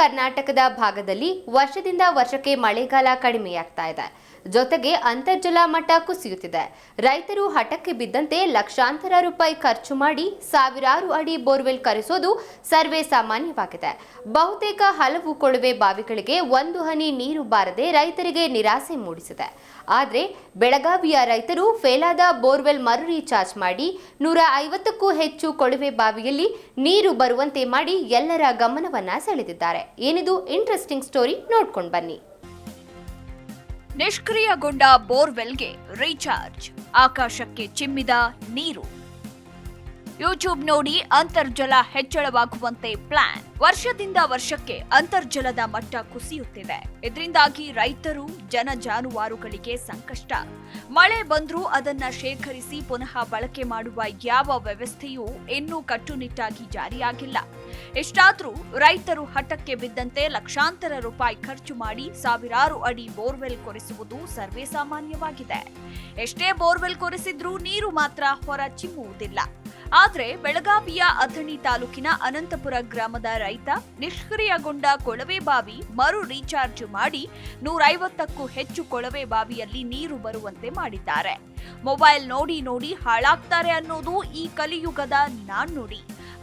ಕರ್ನಾಟಕದ ಭಾಗದಲ್ಲಿ ವರ್ಷದಿಂದ ವರ್ಷಕ್ಕೆ ಮಳೆಗಾಲ ಕಡಿಮೆಯಾಗ್ತಾ ಇದೆ. ಜೊತೆಗೆ ಅಂತರ್ಜಲ ಮಟ್ಟ ಕುಸಿಯುತ್ತಿದೆ. ರೈತರು ಹಠಕ್ಕೆ ಬಿದ್ದಂತೆ ಲಕ್ಷಾಂತರ ರೂಪಾಯಿ ಖರ್ಚು ಮಾಡಿ ಸಾವಿರಾರು ಅಡಿ ಬೋರ್ವೆಲ್ ಕರೆಸೋದು ಸರ್ವೇ ಸಾಮಾನ್ಯವಾಗಿದೆ. ಬಹುತೇಕ ಹಲವು ಕೊಳವೆ ಬಾವಿಗಳಿಗೆ ಒಂದು ಹನಿ ನೀರು ಬಾರದೆ ರೈತರಿಗೆ ನಿರಾಸೆ ಮೂಡಿಸಿದೆ. ಆದರೆ ಬೆಳಗಾವಿಯ ರೈತರು ಫೇಲಾದ ಬೋರ್ವೆಲ್ ಮರು ರೀಚಾರ್ಜ್ ಮಾಡಿ ನೂರ ಐವತ್ತಕ್ಕೂ ಹೆಚ್ಚು ಕೊಳವೆ ಬಾವಿಯಲ್ಲಿ ನೀರು ಬರುವಂತೆ ಮಾಡಿ ಎಲ್ಲರ ಗಮನವನ್ನ ಸೆಳೆದಿದ್ದಾರೆ. ಏನಿದು ಇಂಟ್ರೆಸ್ಟಿಂಗ್ ಸ್ಟೋರಿ ನೋಡ್ಕೊಂಡು ಬನ್ನಿ. ನಿಷ್ಕ್ರಿಯಗೊಂಡ ಬೋರ್ವೆಲ್ಗೆ ರೀಚಾರ್ಜ್. ಆಕಾಶಕ್ಕೆ ಚಿಮ್ಮಿದ ನೀರು. ಯೂಟ್ಯೂಬ್ ನೋಡಿ ಅಂತರ್ಜಲ ಹೆಚ್ಚಳವಾಗುವಂತೆ ಪ್ಲಾನ್ ವರ್ಷದಿಂದ ವರ್ಷಕ್ಕೆ ಅಂತರ್ಜಲದ ಮಟ್ಟ ಕುಸಿಯುತ್ತಿದೆ. ಇದರಿಂದಾಗಿ ರೈತರು, ಜನ ಜಾನುವಾರುಗಳಿಗೆ ಸಂಕಷ್ಟ. ಮಳೆ ಬಂದರೂ ಅದನ್ನ ಶೇಖರಿಸಿ ಪುನಃ ಬಳಕೆ ಮಾಡುವ ಯಾವ ವ್ಯವಸ್ಥೆಯೂ ಇನ್ನೂ ಕಟ್ಟುನಿಟ್ಟಾಗಿ ಜಾರಿಯಾಗಿಲ್ಲ. ಇಷ್ಟಾದ್ರೂ ರೈತರು ಹಠಕ್ಕೆ ಬಿದ್ದಂತೆ ಲಕ್ಷಾಂತರ ರೂಪಾಯಿ ಖರ್ಚು ಮಾಡಿ ಸಾವಿರಾರು ಅಡಿ ಬೋರ್ವೆಲ್ ಕೊರೆಸುವುದು ಸರ್ವೇ ಸಾಮಾನ್ಯವಾಗಿದೆ. ಎಷ್ಟೇ ಬೋರ್ವೆಲ್ ಕೊರೆಸಿದ್ರೂ ನೀರು ಮಾತ್ರ ಹೊರ ಚಿಮ್ಮುವುದಿಲ್ಲ. ಆದ್ರೆ ಬೆಳಗಾವಿಯ ಅಥಣಿ ತಾಲೂಕಿನ ಅನಂತಪುರ ಗ್ರಾಮದ ರೈತ ನಿಷ್ಕ್ರಿಯಗೊಂಡ ಕೊಳವೆ ಬಾವಿ ಮರು ರೀಚಾರ್ಜ್ ಮಾಡಿ ನೂರೈವತ್ತಕ್ಕೂ ಹೆಚ್ಚು ಕೊಳವೆ ಬಾವಿಯಲ್ಲಿ ನೀರು ಬರುವಂತೆ ಮಾಡಿದ್ದಾರೆ. ಮೊಬೈಲ್ ನೋಡಿ ನೋಡಿ ಹಾಳಾಗ್ತಾರೆ ಅನ್ನೋದು ಈ ಕಲಿಯುಗದ ನಾಣ್ಣುಡಿ.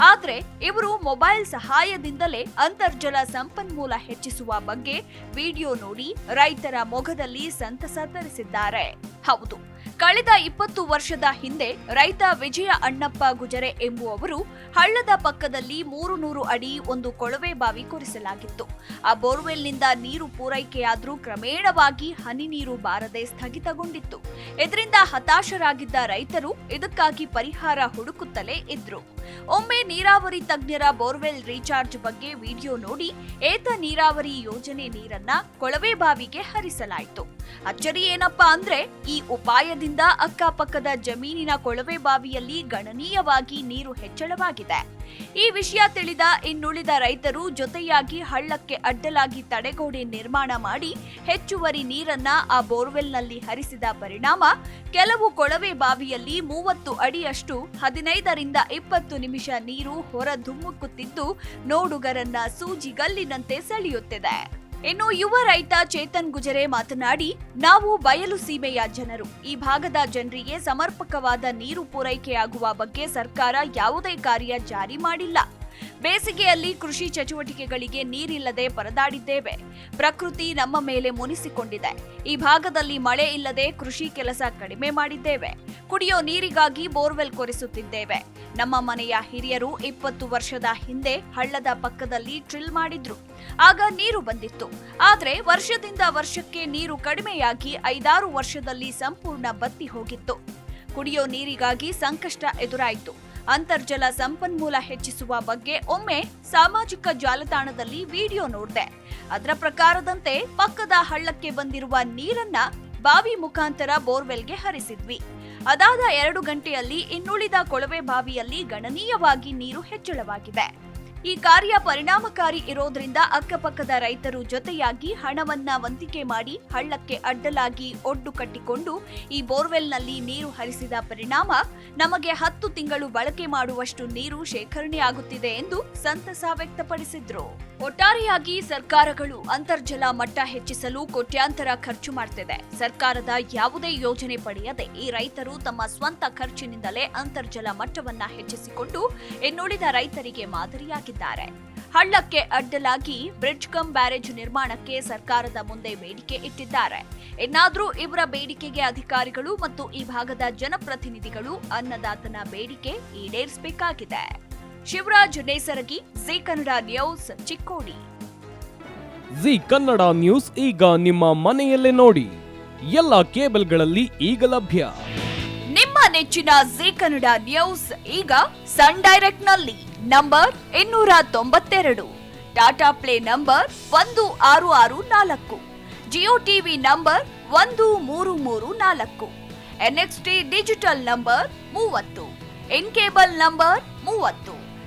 ಆದರೆ ಇವರು ಮೊಬೈಲ್ ಸಹಾಯದಿಂದಲೇ ಅಂತರ್ಜಲ ಸಂಪನ್ಮೂಲ ಹೆಚ್ಚಿಸುವ ಬಗ್ಗೆ ವಿಡಿಯೋ ನೋಡಿ ರೈತರ ಮೊಗದಲ್ಲಿ ಸಂತಸ ತರಿಸಿದ್ದಾರೆ. ಹೌದು ಕಳೆದ ಇಪ್ಪತ್ತು ವರ್ಷದ ಹಿಂದೆ ರೈತ ವಿಜಯ ಅಣ್ಣಪ್ಪ ಗುಜರೆ ಎಂಬುವವರು ಹಳ್ಳದ ಪಕ್ಕದಲ್ಲಿ ಮೂರು ನೂರು ಅಡಿ ಒಂದು ಕೊಳವೆ ಬಾವಿ ಕೊರಿಸಲಾಗಿತ್ತು. ಆ ಬೋರ್ವೆಲ್ನಿಂದ ನೀರು ಪೂರೈಕೆಯಾದರೂ ಕ್ರಮೇಣವಾಗಿ ಹನಿ ನೀರು ಬಾರದೆ ಸ್ಥಗಿತಗೊಂಡಿತ್ತು. ಇದರಿಂದ ಹತಾಶರಾಗಿದ್ದ ರೈತರು ಇದಕ್ಕಾಗಿ ಪರಿಹಾರ ಹುಡುಕುತ್ತಲೇ ಇದ್ರು. ಒಮ್ಮೆ ನೀರಾವರಿ ತಜ್ಞರ ಬೋರ್ವೆಲ್ ರೀಚಾರ್ಜ್ ಬಗ್ಗೆ ವಿಡಿಯೋ ನೋಡಿ ಏತ ನೀರಾವರಿ ಯೋಜನೆ ನೀರನ್ನ ಕೊಳವೆ ಬಾವಿಗೆ ಹರಿಸಲಾಯಿತು. ಅಚ್ಚರಿ ಏನಪ್ಪಾ ಅಂದ್ರೆ ಈ ಉಪಾಯದಿಂದ ಅಕ್ಕಪಕ್ಕದ ಜಮೀನಿನ ಕೊಳವೆ ಬಾವಿಯಲ್ಲಿ ಗಣನೀಯವಾಗಿ ನೀರು ಹೆಚ್ಚಳವಾಗಿದೆ. ಈ ವಿಷಯ ತಿಳಿದ ಇನ್ನುಳಿದ ರೈತರು ಜೊತೆಯಾಗಿ ಹಳ್ಳಕ್ಕೆ ಅಡ್ಡಲಾಗಿ ತಡೆಗೋಡೆ ನಿರ್ಮಾಣ ಮಾಡಿ ಹೆಚ್ಚುವರಿ ನೀರನ್ನ ಆ ಬೋರ್ವೆಲ್ನಲ್ಲಿ ಹರಿಸಿದ ಪರಿಣಾಮ ಕೆಲವು ಕೊಳವೆ ಬಾವಿಯಲ್ಲಿ ಮೂವತ್ತು ಅಡಿಯಷ್ಟು ಹದಿನೈದರಿಂದ ಇಪ್ಪತ್ತು ನಿಮಿಷ ನೀರು ಹೊರ ಧುಮ್ಮುಕುತ್ತಿದ್ದು ನೋಡುಗರನ್ನ ಸೂಜಿಗಲ್ಲಿನಂತೆ ಸೆಳೆಯುತ್ತಿದೆ. ಇನ್ನು ಯುವ ರೈತ ಚೇತನ್ ಗುಜರೆ ಮಾತನಾಡಿ, ನಾವು ಬಯಲು ಸೀಮೆಯ ಜನರು. ಈ ಭಾಗದ ಜನರಿಗೆ ಸಮರ್ಪಕವಾದ ನೀರು ಪೂರೈಕೆಯಾಗುವ ಬಗ್ಗೆ ಸರ್ಕಾರ ಯಾವುದೇ ಕಾರ್ಯ ಜಾರಿ ಮಾಡಿಲ್ಲ. ಬೇಸಿಗೆಯಲ್ಲಿ ಕೃಷಿ ಚಟುವಟಿಕೆಗಳಿಗೆ ನೀರಿಲ್ಲದೆ ಪರದಾಡಿದ್ದೇವೆ. ಪ್ರಕೃತಿ ನಮ್ಮ ಮೇಲೆ ಮುನಿಸಿಕೊಂಡಿದೆ. ಈ ಭಾಗದಲ್ಲಿ ಮಳೆ ಇಲ್ಲದೆ ಕೃಷಿ ಕೆಲಸ ಕಡಿಮೆ ಮಾಡಿದ್ದೇವೆ. ಕುಡಿಯೋ ನೀರಿಗಾಗಿ ಬೋರ್ವೆಲ್ ಕೊರೆಸುತ್ತಿದ್ದೇವೆ. ನಮ್ಮ ಮನೆಯ ಹಿರಿಯರು ಇಪ್ಪತ್ತು ವರ್ಷದ ಹಿಂದೆ ಹಳ್ಳದ ಪಕ್ಕದಲ್ಲಿ ಡ್ರಿಲ್ ಮಾಡಿದ್ರು. ಆಗ ನೀರು ಬಂದಿತ್ತು. ಆದ್ರೆ ವರ್ಷದಿಂದ ವರ್ಷಕ್ಕೆ ನೀರು ಕಡಿಮೆಯಾಗಿ ಐದಾರು ವರ್ಷದಲ್ಲಿ ಸಂಪೂರ್ಣ ಬತ್ತಿ ಹೋಗಿತ್ತು. ಕುಡಿಯೋ ನೀರಿಗಾಗಿ ಸಂಕಷ್ಟ ಎದುರಾಯಿತು. ಅಂತರ್ಜಲ ಸಂಪನ್ಮೂಲ ಹೆಚ್ಚಿಸುವ ಬಗ್ಗೆ ಒಮ್ಮೆ ಸಾಮಾಜಿಕ ಜಾಲತಾಣದಲ್ಲಿ ವಿಡಿಯೋ ನೋಡಿದೆ. ಅದರ ಪ್ರಕಾರದಂತೆ ಪಕ್ಕದ ಹಳ್ಳಕ್ಕೆ ಬಂದಿರುವ ನೀರನ್ನ ಬಾವಿ ಮುಖಾಂತರ ಬೋರ್ವೆಲ್ಗೆ ಹರಿಸಿದ್ವಿ. ಅದಾದ ಎರಡು ಗಂಟೆಯಲ್ಲಿ ಇನ್ನುಳಿದ ಕೊಳವೆ ಬಾವಿಯಲ್ಲಿ ಗಣನೀಯವಾಗಿ ನೀರು ಹೆಚ್ಚಳವಾಗಿದೆ. ಈ ಕಾರ್ಯ ಪರಿಣಾಮಕಾರಿ ಇರೋದ್ರಿಂದ ಅಕ್ಕಪಕ್ಕದ ರೈತರು ಜೊತೆಯಾಗಿ ಹಣವನ್ನ ವಂತಿಕೆ ಮಾಡಿ ಹಳ್ಳಕ್ಕೆ ಅಡ್ಡಲಾಗಿ ಒಡ್ಡು ಕಟ್ಟಿಕೊಂಡು ಈ ಬೋರ್ವೆಲ್ನಲ್ಲಿ ನೀರು ಹರಿಸಿದ ಪರಿಣಾಮ ನಮಗೆ ಹತ್ತು ತಿಂಗಳು ಬಳಕೆ ಮಾಡುವಷ್ಟು ನೀರು ಶೇಖರಣೆಯಾಗುತ್ತಿದೆ ಎಂದು ಸಂತಸ ವ್ಯಕ್ತಪಡಿಸಿದ್ರು. ಒಟ್ಟಾರೆಯಾಗಿ ಸರ್ಕಾರಗಳು ಅಂತರ್ಜಲ ಮಟ್ಟ ಹೆಚ್ಚಿಸಲು ಕೋಟ್ಯಾಂತರ ಖರ್ಚು ಮಾಡ್ತಿದೆ. ಸರ್ಕಾರದ ಯಾವುದೇ ಯೋಜನೆ ಪಡೆಯದೆ ಈ ರೈತರು ತಮ್ಮ ಸ್ವಂತ ಖರ್ಚಿನಿಂದಲೇ ಅಂತರ್ಜಲ ಮಟ್ಟವನ್ನ ಹೆಚ್ಚಿಸಿಕೊಂಡು ಇನ್ನುಳಿದ ರೈತರಿಗೆ ಮಾದರಿಯಾಗಿದ್ದಾರೆ. ಹಳ್ಳಕ್ಕೆ ಅಡ್ಡಲಾಗಿ ಬ್ರಿಡ್ಜ್ ಕಮ್ ಬ್ಯಾರೇಜ್ ನಿರ್ಮಾಣಕ್ಕೆ ಸರ್ಕಾರದ ಮುಂದೆ ಬೇಡಿಕೆ ಇಟ್ಟಿದ್ದಾರೆ. ಇನ್ನಾದರೂ ಇವರ ಬೇಡಿಕೆಗೆ ಅಧಿಕಾರಿಗಳು ಮತ್ತು ಈ ಭಾಗದ ಜನಪ್ರತಿನಿಧಿಗಳು ಅನ್ನದಾತನ ಬೇಡಿಕೆ ಈಡೇರಿಸಬೇಕಾಗಿದೆ. Shivraj Nesaragi Zee Kannada news Chikkodi. Zee Kannada news ಈಗ ನಿಮ್ಮ ಮನೆಯಲ್ಲೇ ನೋಡಿ. ಎಲ್ಲ ಕೇಬಲ್ಗಳಲ್ಲಿ ಈಗ ಲಭ್ಯ. ನಿಮ್ಮ ನೆಚ್ಚಿನ ಜಿ ಕನ್ನಡ ನ್ಯೂಸ್ ಈಗ ಸನ್ ಡೈರೆಕ್ಟ್ನಲ್ಲಿ ನಂಬರ್ ಇನ್ನೂರ ತೊಂಬತ್ತೆರಡು. ಟಾಟಾ ಪ್ಲೇ ನಂಬರ್ ಒಂದು ಆರು ಆರು ನಾಲ್ಕು. ಜಿಯೋ ಟಿವಿ ನಂಬರ್ ಒಂದು ಮೂರು ಮೂರು ನಾಲ್ಕು. ಎನ್ಎಕ್ಸ್ಟಿ ಡಿಜಿಟಲ್ ನಂಬರ್ ಮೂವತ್ತು. ಇನ್ ಕೇಬಲ್ ನಂಬರ್ ಮೂವತ್ತು.